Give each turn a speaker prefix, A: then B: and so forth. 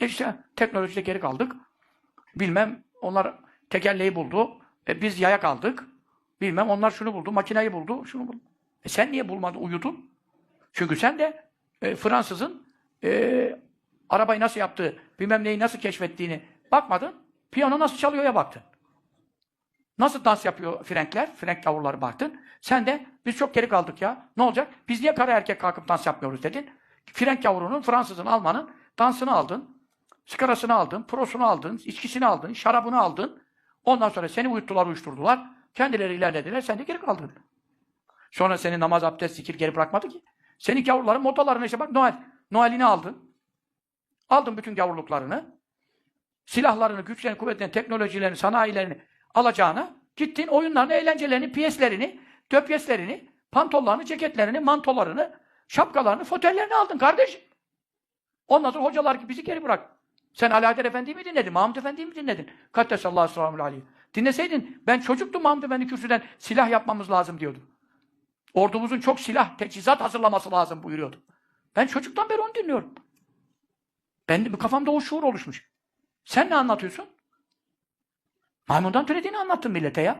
A: E işte teknolojide geri kaldık. Bilmem onlar tekerleği buldu. E biz yaya kaldık. Bilmem onlar şunu buldu, makineyi buldu, şunu buldu. E sen niye bulmadın, uyudun? Çünkü sen de e, Fransızın e, arabayı nasıl yaptığı, bilmem neyi nasıl keşfettiğini bakmadın. Piyano nasıl çalıyor'ya baktın. Nasıl dans yapıyor Frenkler? Frenk yavruları baktın. Sen de biz çok geri kaldık ya. Ne olacak? Biz niye kara erkek kalkıp dans yapmıyoruz dedin. Frenk yavrunun, Fransızın, Alman'ın dansını aldın. Sigarasını aldın, prosunu aldın, içkisini aldın, şarabını aldın. Ondan sonra seni uyuttular, uyuşturdular. Kendileri ilerlediler, sen de geri kaldın. Sonra seni namaz, abdest, zikir geri bırakmadı ki. Senin yavruların modalarına işte bak Noel. Noel'ini aldın. Aldın bütün yavruluklarını. Silahlarını, güçlerini, kuvvetlerini, teknolojilerini, sanayilerini alacağına gittin oyunlarını, eğlencelerini, piyeslerini, döpyeslerini, pantollarını, ceketlerini, mantolarını, şapkalarını, fotellerini aldın kardeşim. Ondan sonra hocalar gibi bizi geri bırak. Sen Haydar Efendi'yi mi dinledin? Mahmud Efendi'yi mi dinledin? Kaddesallahu selamun aleyhi. Dinleseydin, ben çocuktum Mahmud Efendi kürsüden silah yapmamız lazım diyordu. Ordumuzun çok silah, teçhizat hazırlaması lazım buyuruyordu. Ben çocuktan beri onu dinliyorum. Ben kafamda o şuur oluşmuş. Sen ne anlatıyorsun? Maymundan türediğini anlattın millete ya.